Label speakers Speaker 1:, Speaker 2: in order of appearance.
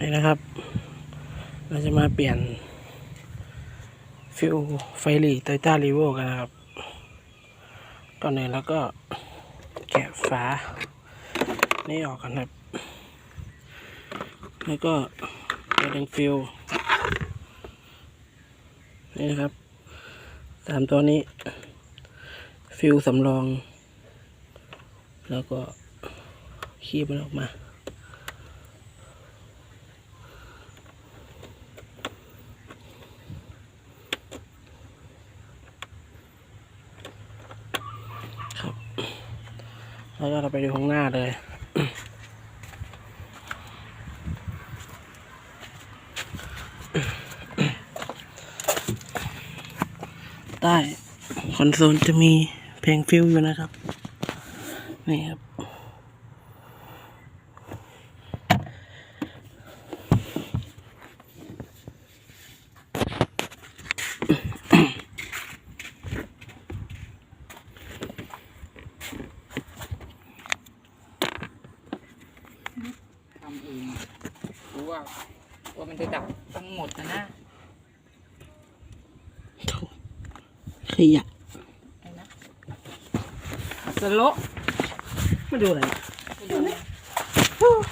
Speaker 1: นี่นะครับ เราจะมาเปลี่ยน ฟิวไฟลีโตโยต้ารีโวกันนะครับก่อนอื่นแล้วก็แกะฝา นี่ออกกันครับ แล้วก็ไปดึงฟิวนี่นะครับสามตัวนี้ ฟิวสำรอง แล้วก็คีบมันออกมา ครับแล้วก็เราไปดูข้างหน้าเลยใต้คอนโซลจะมีเพลงฟิลอยู่นะครับ นี่ครับ
Speaker 2: ทำเองรู้ว่าว่ามันจะดับทั้งหมดนะนะ
Speaker 1: ขยะ
Speaker 2: ไอ้นะอัสโล
Speaker 1: ไม่ดูอะไรนะ
Speaker 2: ไปดูนะตาดิ